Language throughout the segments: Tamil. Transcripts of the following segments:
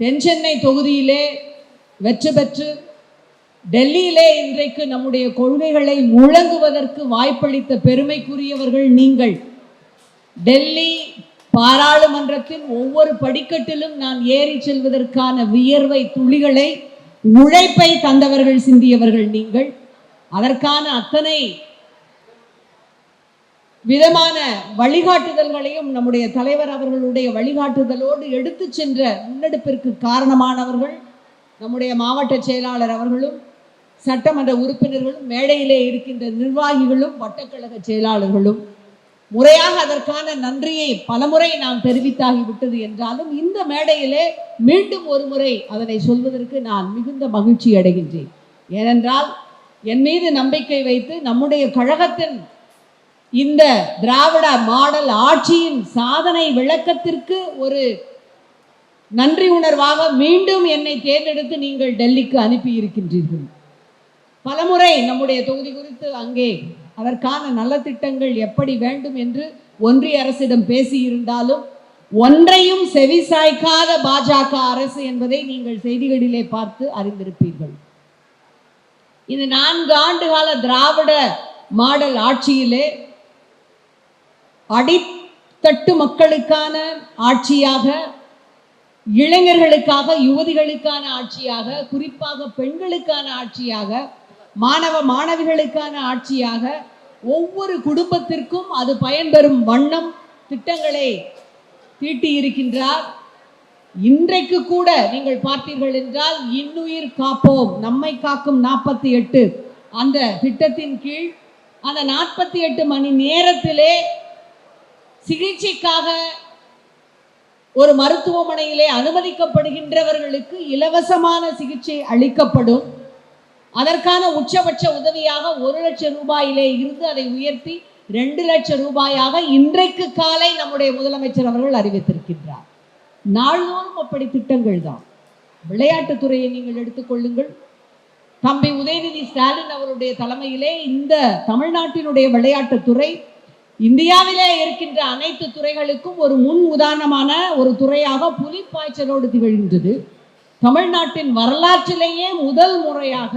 தென்சென்னை தொகுதியிலே வெற்றி பெற்று டெல்லியிலே இன்றைக்கு நம்முடைய கொள்கைகளை முழங்குவதற்கு வாய்ப்பளித்த பெருமைக்குரியவர்கள் நீங்கள். டெல்லி பாராளுமன்றத்தின் ஒவ்வொரு படிக்கட்டிலும் நான் ஏறி செல்வதற்கான வியர்வை துளிகளை உழைப்பை தந்தவர்கள் சிந்தியவர்கள் நீங்கள். அதற்கான அத்தனை விதமான வழிகாட்டுதல்களையும் நம்முடைய தலைவர் அவர்களுடைய வழிகாட்டுதலோடு எடுத்து சென்ற முன்னெடுப்பிற்கு காரணமானவர்கள் நம்முடைய மாவட்ட செயலாளர் அவர்களும் சட்டமன்ற உறுப்பினர்களும் மேடையிலே இருக்கின்ற நிர்வாகிகளும் வட்டக்கழக செயலாளர்களும். முறையாக அதற்கான நன்றியை பலமுறை நாம் தெரிவித்தாகிவிட்டது என்றாலும் இந்த மேடையிலே மீண்டும் ஒரு முறை அதனை சொல்வதற்கு நான் மிகுந்த மகிழ்ச்சி அடைகின்றேன். ஏனென்றால் என் மீது நம்பிக்கை வைத்து நம்முடைய கழகத்தின் இந்த திராவிட மாடல் ஆட்சியின் சாதனை விளக்கத்திற்கு ஒரு நன்றி உணர்வாக மீண்டும் என்னை தேர்ந்தெடுத்து நீங்கள் டெல்லிக்கு அனுப்பி இருக்கின்றீர்கள். பலமுறை நம்முடைய தொகுதி குறித்து அங்கே அதற்கான நலத்திட்டங்கள் எப்படி வேண்டும் என்று ஒன்றிய அரசிடம் பேசியிருந்தாலும் ஒன்றையும் செவிசாய்க்காத பாஜக அரசு என்பதை நீங்கள் செய்திகளிலே பார்த்து அறிந்திருப்பீர்கள். இந்த நான்கு ஆண்டு கால திராவிட மாடல் ஆட்சியிலே அடித்தட்டு மக்களுக்கான ஆட்சியாக இளைஞர்களுக்காக யுவதிகளுக்கான ஆட்சியாக குறிப்பாக பெண்களுக்கான ஆட்சியாக மாணவ மாணவிகளுக்கான ஆட்சியாக ஒவ்வொரு குடும்பத்திற்கும் அது பயன்பெறும் வண்ணம் திட்டங்களை தீட்டியிருக்கின்றார். இன்றைக்கு கூட நீங்கள் பார்த்தீர்கள் என்றால் இன்னுயிர் காப்போம் நம்மை காக்கும் நாற்பத்தி எட்டு. அந்த திட்டத்தின் கீழ் அந்த நாற்பத்தி எட்டு மணி நேரத்திலே சிகிச்சைக்காக ஒரு மருத்துவமனையிலே அனுமதிக்கப்படுகின்றவர்களுக்கு இலவசமான சிகிச்சை அளிக்கப்படும். அதற்கான உச்சபட்ச உதவியாக ஒரு லட்சம் ரூபாயிலே இருந்து அதை உயர்த்தி ரெண்டு லட்சம் ரூபாயாக இன்றைக்கு காலை நம்முடைய முதலமைச்சர் அவர்கள் அறிவித்திருக்கின்றார். நாள்தோறும் அப்படி திட்டங்கள் தான். விளையாட்டுத்துறையை நீங்கள் எடுத்துக்கொள்ளுங்கள் தம்பி உதயநிதி ஸ்டாலின் அவருடைய தலைமையிலே இந்த தமிழ்நாட்டினுடைய விளையாட்டுத்துறை இந்தியாவிலே இருக்கின்ற அனைத்து துறைகளுக்கும் ஒரு முன் உதாரணமான ஒரு துறையாக புலிப்பாய்ச்சலோடு திகழ்கின்றது. தமிழ்நாட்டின் வரலாற்றிலேயே முதல் முறையாக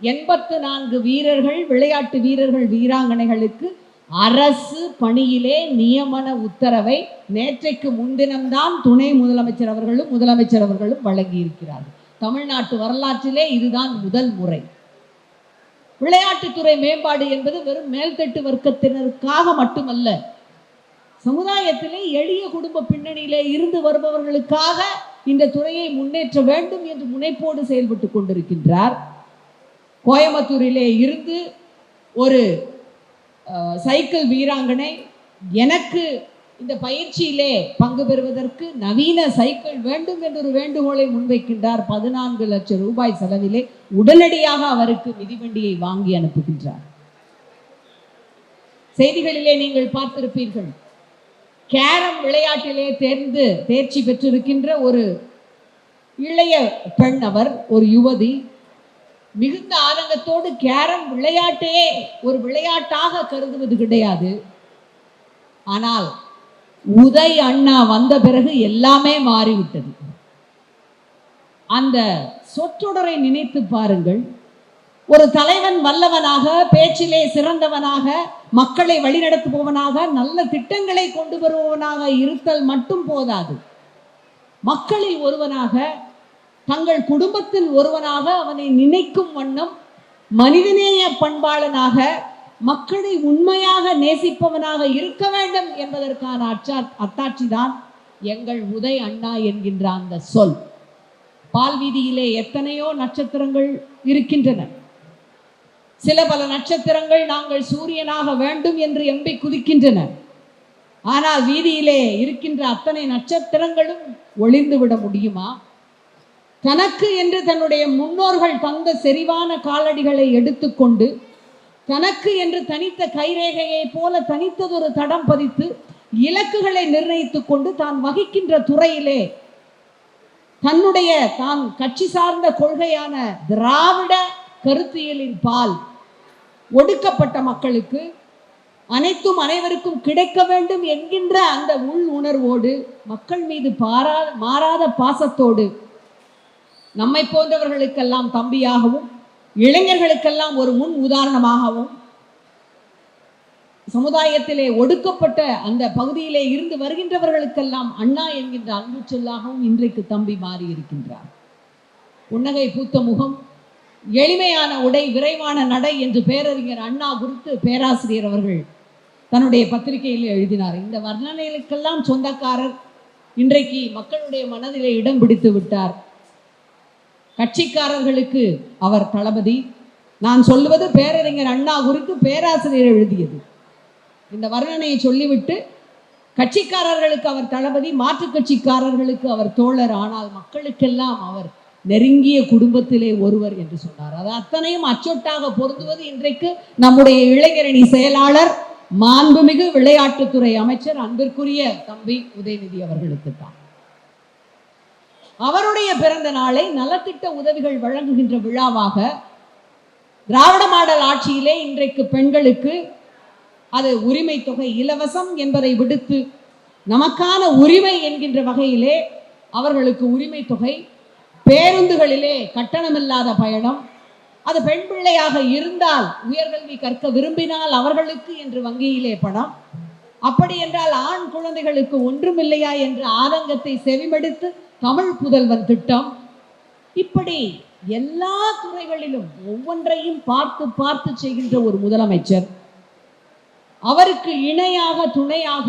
எண்பத்து நான்கு வீரர்கள் விளையாட்டு வீரர்கள் வீராங்கனைகளுக்கு அரசு பணியிலே நியமன உத்தரவை நேற்றைக்கு முன்தினம்தான் துணை முதலமைச்சர் அவர்களும் முதலமைச்சர் அவர்களும் வழங்கியிருக்கிறார்கள். தமிழ்நாட்டு வரலாற்றிலே இதுதான் முதல் முறை. விளையாட்டுத்துறை மேம்பாடு என்பது வெறும் மேல்தட்டு வர்க்கத்தினருக்காக மட்டுமல்ல. சமுதாயத்திலே எளிய குடும்ப பின்னணியிலே இருந்து வருபவர்களுக்காக இந்த துறையை முன்னேற்ற வேண்டும் என்று முனைப்போடு செயல்பட்டு கொண்டிருக்கின்றார். கோயம்புத்தூரிலே இருந்து ஒரு சைக்கிள் வீராங்கனை எனக்கு இந்த பயிற்சியிலே பங்கு பெறுவதற்கு நவீன சைக்கிள் வேண்டும் என்ற ஒரு வேண்டுகோளை முன்வைக்கின்றார். பதினான்கு லட்சம் ரூபாய் செலவிலே உடனடியாக அவருக்கு மிதிவண்டியை வாங்கி அனுப்புகின்றார். செய்திகளிலே நீங்கள் பார்த்திருப்பீர்கள். கேரம் விளையாட்டிலே தேர்ந்து தேர்ச்சி பெற்றிருக்கின்ற ஒரு இளைய பெண் அவர் ஒரு யுவதி. மிகுந்த ஆதங்கத்தோடு கேரம் விளையாட்டையே ஒரு விளையாட்டாக கருதுவது கிடையாது. ஆனால் உதய் அண்ணா வந்த பிறகு எல்லாமே மாறிவிட்டது. அந்த சொற்றொடரை நினைத்து பாருங்கள். ஒரு தலைவன் வல்லவனாக பேச்சிலே சிறந்தவனாக மக்களை வழிநடத்துபவனாக நல்ல திட்டங்களை கொண்டு வருபவனாக இருத்தல் மட்டும் போதாது. மக்களில் ஒருவனாக தங்கள் குடும்பத்தில் ஒருவனாக அவனை நினைக்கும் வண்ணம் மனிதநேய பண்பாளனாக மக்களை உண்மையாக நேசிப்பவனாக இருக்க வேண்டும் என்பதற்கான அச்சா அத்தாட்சி தான் எங்கள் உதய் அண்ணா என்கின்ற அந்த சொல். பால் வீதியிலே எத்தனையோ நட்சத்திரங்கள் இருக்கின்றன. சில பல நட்சத்திரங்கள் நாங்கள் சூரியனாக வேண்டும் என்று எம்பி குதிக்கின்றன. ஆனால் வீதியிலே இருக்கின்ற அத்தனை நட்சத்திரங்களும் ஒளிந்து விட முடியுமா? தனக்கு என்று தன்னுடைய முன்னோர்கள் தந்த செறிவான காலடிகளை எடுத்துக்கொண்டு தனக்கு என்று தனித்த கைரேகையை போல தனித்ததொரு தடம் பதித்து இலக்குகளை நிர்ணயித்துக் கொண்டு தான் வகிக்கின்ற துறையிலே தன்னுடைய தான் கட்சி சார்ந்த கொள்கையான திராவிட கருத்தியலின் பால் ஒடுக்கப்பட்ட மக்களுக்கு அனைத்தும் அனைவருக்கும் கிடைக்க வேண்டும் என்கின்ற அந்த உள் உணர்வோடு மக்கள் மீது பாரா மாறாத பாசத்தோடு நம்மை போன்றவர்களுக்கெல்லாம் தம்பியாகவும் இளைஞர்களுக்கெல்லாம் ஒரு முன் உதாரணமாகவும் சமுதாயத்திலே ஒடுக்கப்பட்ட அந்த பகுதியிலே இருந்து வருகின்றவர்களுக்கெல்லாம் அண்ணா என்கின்ற அன்பு சொல்லாகவும் இன்றைக்கு தம்பி மாறி இருக்கின்றார் புன்னகை பூத்த முகம் எளிமையான உடை விரைவான நடை என்று பேரறிஞர் அண்ணா குறித்து பேராசிரியர் அவர்கள் தன்னுடைய பத்திரிகையில் எழுதினார். இந்த வர்ணனைகளுக்கெல்லாம் சொந்தக்காரர் இன்றைக்கு மக்களுடைய மனதிலே இடம் பிடித்து விட்டார். கட்சிக்காரர்களுக்கு அவர் தளபதி. நான் சொல்லுவது பேரறிஞர் அண்ணா குறித்து பேராசிரியர் எழுதியது. இந்த வர்ணனையை சொல்லிவிட்டு கட்சிக்காரர்களுக்கு அவர் தளபதி மாற்றுக் கட்சிக்காரர்களுக்கு அவர் தோழர். ஆனால் மக்களுக்கெல்லாம் அவர் நெருங்கிய குடும்பத்திலே ஒருவர் என்று சொன்னார். அது அத்தனையும் அச்சொட்டாக பொருந்துவது இன்றைக்கு நம்முடைய இளைஞரணி செயலாளர் மாண்புமிகு விளையாட்டுத்துறை அமைச்சர் அன்பிற்குரிய தம்பி உதயநிதி அவர்களுக்கு தான் அவருடைய பிறந்த நாளை நலத்திட்ட உதவிகள் வழங்குகின்ற விழாவாக திராவிட மாடல் ஆட்சியிலே இன்றைக்கு பெண்களுக்கு அது உரிமை தொகை இலவசம் என்பதை விடுத்து நமக்கான உரிமை என்கின்ற வகையிலே அவர்களுக்கு உரிமை தொகை பேருந்துகளிலே கட்டணமில்லாத பயணம் அது பெண் பிள்ளையாக இருந்தால் உயர்கல்வி கற்க விரும்பினால் அவர்களுக்கு என்று வங்கியிலே பணம் அப்படி என்றால் ஆண் குழந்தைகளுக்கு ஒன்றுமில்லையா என்ற ஆதங்கத்தை செவிமடுத்து தமிழ் புதல்வன் திட்டம். இப்படி எல்லா துறைகளிலும் ஒவ்வொன்றையும் பார்த்து பார்த்து செய்கின்ற ஒரு முதலமைச்சர். அவருக்கு இணையாக துணையாக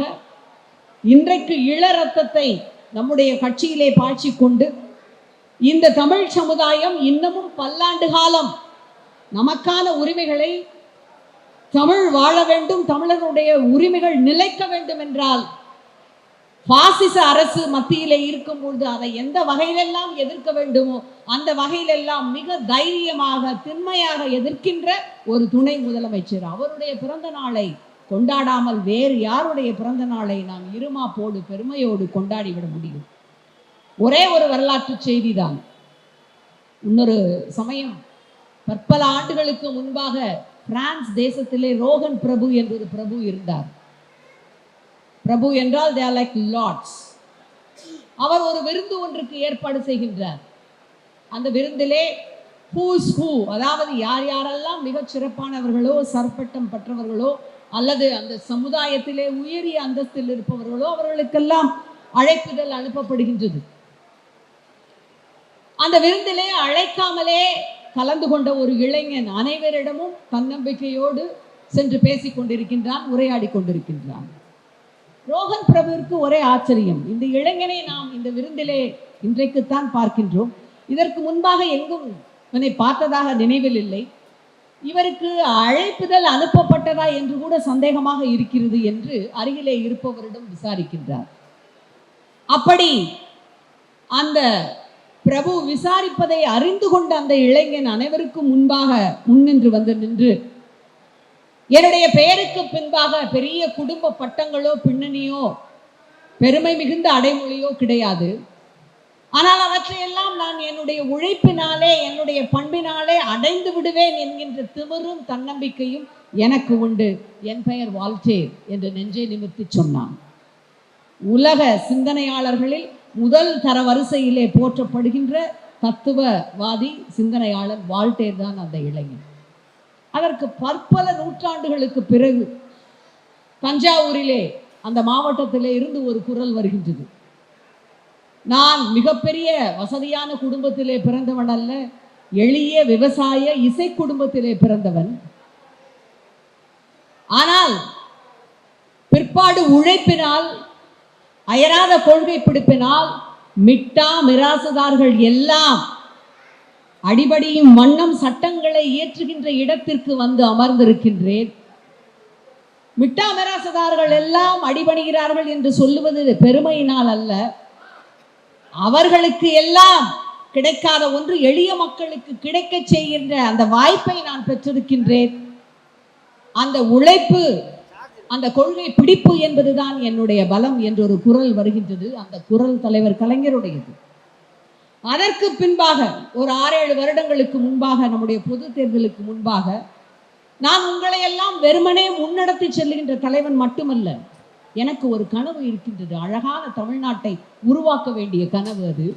இன்றைக்கு இள ரத்தத்தை நம்முடைய கட்சியிலே பாய்ச்சி கொண்டு இந்த தமிழ் சமுதாயம் இன்னமும் பல்லாண்டு காலம் நமக்கான உரிமைகளை தமிழ் வாழ வேண்டும் தமிழர்களுடைய உரிமைகள் நிலைக்க வேண்டும் என்றால் பாசிச அரசு மத்தியிலே இருக்கும் பொழுது அதை எந்த வகையிலெல்லாம் எதிர்க்க வேண்டுமோ அந்த வகையிலெல்லாம் மிக தைரியமாக திண்மையாக எதிர்க்கின்ற ஒரு துணை முதலமைச்சர். அவருடைய பிறந்த நாளை கொண்டாடாமல் வேறு யாருடைய பிறந்த நாளை நாம் இருமாப்போடு பெருமையோடு கொண்டாடி விட முடியும்? ஒரே ஒரு வரலாற்று செய்திதான். இன்னொரு சமயம் பற்பல ஆண்டுகளுக்கு முன்பாக பிரான்ஸ் தேசத்திலே ரோகன் பிரபு என்று ஒரு பிரபு இருந்தார். பிரபு என்றால் தே லைக் லார்ட்ஸ் அவர் ஒரு விருந்து ஒன்றுக்கு ஏற்பாடு செய்கின்றார். அந்த விருந்திலே ஹூஸ் ஹூ அதாவது யார் யாரெல்லாம் மிகச் சிறப்பானவர்களோ சர்பட்டம் பெற்றவர்களோ அல்லது அந்த சமுதாயத்திலே உயரிய அந்தஸ்தில் இருப்பவர்களோ அவர்களுக்கெல்லாம் அழைப்புதல் அனுப்பப்படுகின்றது. அந்த விருந்திலே அழைக்காமலே கலந்து கொண்ட ஒரு இளைஞன் அனைவரிடமும் தன்னம்பிக்கையோடு சென்று பேசிக் கொண்டிருக்கின்றான் உரையாடி கொண்டிருக்கின்றான். ரோகன் பிரபுவிற்கு ஒரே ஆச்சரியம். இந்த இளைஞனை நாம் இந்த விருந்திலே இன்றைக்குத்தான் பார்க்கின்றோம். இதற்கு முன்பாக எங்கும் இவனை பார்த்ததாக நினைவில் இல்லை. இவருக்கு அழைப்புதல் அனுப்பப்பட்டதா என்று கூட சந்தேகமாக இருக்கிறது என்று அருகிலே இருப்பவரிடம் விசாரிக்கின்றார். அப்படி அந்த பிரபு விசாரிப்பதை அறிந்து கொண்ட அந்த இளைஞன் அனைவருக்கும் முன்பாக முன்னின்று வந்து நின்று என்னுடைய பெயருக்கு பின்பாக பெரிய குடும்ப பட்டங்களோ பின்னணியோ பெருமை மிகுந்த அடைமொழியோ கிடையாது. ஆனால் அவற்றையெல்லாம் நான் என்னுடைய உழைப்பினாலே என்னுடைய பண்பினாலே அடைந்து விடுவேன் என்கின்ற திமிரும் தன்னம்பிக்கையும் எனக்கு உண்டு. என் பெயர் வால்டேர் என்று நெஞ்சை நிமிர்த்தி சொன்னான். உலக சிந்தனையாளர்களில் முதல் தர வரிசையிலே போற்றப்படுகின்ற தத்துவவாதி சிந்தனையாளர் வால்டேர் தான் அந்த இளைஞன். அதற்கு பற்பல நூற்றாண்டுகளுக்கு பிறகு தஞ்சாவூரிலே அந்த மாவட்டத்திலே இருந்து ஒரு குரல் வருகின்றது. நான் மிகப்பெரிய வசதியான குடும்பத்திலே பிறந்தவன் அல்ல எளிய விவசாய இசை குடும்பத்திலே பிறந்தவன். ஆனால் பிற்பாடு உழைப்பினால் அயராத கொள்கை பிடிப்பினால் மிட்டா மிராசுதார்கள் எல்லாம் அடிபடியும் வண்ணம் சட்டங்களை இயற்றுகின்ற இடத்திற்கு வந்து அமர்ந்திருக்கின்றேன். மிட்டா மிராசுதார்கள் எல்லாம் அடிபணிகிறார்கள் என்று சொல்லுவது பெருமையினால் அல்ல. அவர்களுக்கு எல்லாம் கிடைக்காத ஒன்று எளிய மக்களுக்கு கிடைக்கச் செய்கின்ற அந்த வாய்ப்பை நான் பெற்றிருக்கின்றேன். அந்த உழைப்பு அந்த கொள்கை பிடிப்பு என்பதுதான் என்னுடைய பலம் என்று ஒரு குரல் வருகின்றது. அந்த குரல் தலைவர் கலைஞருடையது. அதற்கு பின்பாக ஒரு ஆறேழு வருடங்களுக்கு முன்பாக நம்முடைய பொது தேர்தலுக்கு முன்பாக நான் உங்களை எல்லாம் வெறுமனே முன்னடத்தி செல்லுகின்ற தலைவன் மட்டுமல்ல எனக்கு ஒரு கனவு இருக்கின்றது. அழகான தமிழ்நாட்டை உருவாக்க வேண்டிய கனவு அது.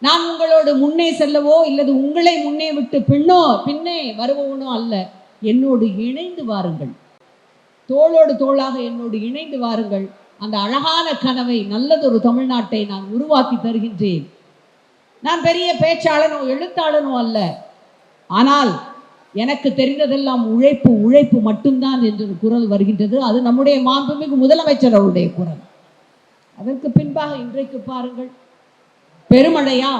நான் உங்களோடு முன்னே செல்லவோ இல்லது உங்களை முன்னே விட்டு பின்னோ பின்னே வருபவனோ அல்ல என்னோடு இணைந்து வாருங்கள். தோளோடு தோளாக என்னோடு இணைந்து வாருங்கள். அந்த அழகான கனவை நல்லதொரு தமிழ்நாட்டை நான் உருவாக்கி தருகின்றேன். நான் பெரிய பேச்சாளனோ எழுத்தாளனோ அல்ல. ஆனால் எனக்கு தெரிந்ததெல்லாம் உழைப்பு உழைப்பு மட்டும்தான் என்று குரல் வருகின்றது. அது நம்முடைய மாண்புமிகு முதலமைச்சர் அவருடைய குரல். அதற்கு பின்பாக இன்றைக்கு பாருங்கள். பெருமழையா?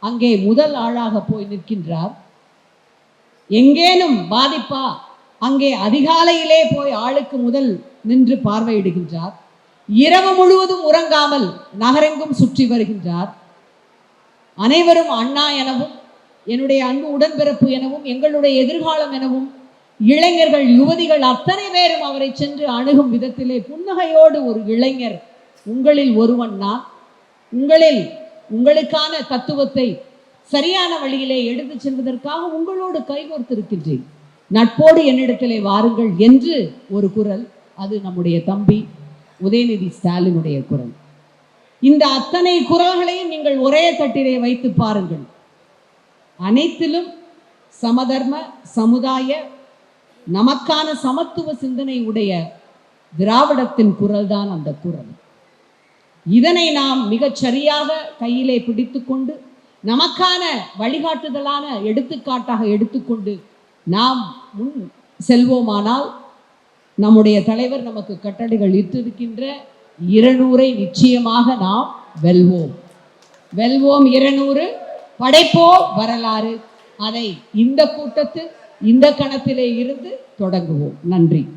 அங்கே முதல் ஆளாக போய் நிற்கின்றார். எங்கேனும் பாதிப்பா? அங்கே அதிகாலையிலே போய் ஆளுக்கு முதல் நின்று பார்வையிடுகின்றார். இரவு முழுவதும் உறங்காமல் நகரெங்கும் சுற்றி வருகின்றார். அனைவரும் அண்ணா எனவும் என்னுடைய அன்பு உடன்பிறப்பு எனவும் எங்களுடைய எதிர்காலம் எனவும் இளைஞர்கள் யுவதிகள் அத்தனை பேரும் அவரை சென்று அணுகும் விதத்திலே புன்னகையோடு ஒரு இளைஞர் உங்களில் ஒருவன் நான். உங்களில் உங்களுக்கான தத்துவத்தை சரியான வழியிலே எடுத்து செல்வதற்காக உங்களோடு கைகோர்த்திருக்கின்றேன் நட்போடு என்னிடத்திலே வாருங்கள் என்று ஒரு குரல். அது நம்முடைய தம்பி உதயநிதி ஸ்டாலினுடைய குரல். இந்த அத்தனை குரல்களையும் நீங்கள் ஒரே தட்டிலே வைத்து பாருங்கள். அனைத்திலும் சமதர்ம சமுதாய நமக்கான சமத்துவ சிந்தனை உடைய திராவிடத்தின் குரல்தான் அந்த குரல். இதனை நாம் மிகச் சரியாக கையிலே பிடித்துக்கொண்டு நமக்கான வழிகாட்டுதலான எடுத்துக்காட்டாக எடுத்துக்கொண்டு நாம் முன் செல்வோமானால் நம்முடைய தலைவர் நமக்கு கட்டளைகள் இட்டிருக்கின்ற இருநூறை நிச்சயமாக நாம் வெல்வோம். வெல்வோம் இருநூறு படைப்போம் வரலாறு. அதை இந்த கூட்டத்தில் இந்த கணத்திலே இருந்து தொடங்குவோம். நன்றி.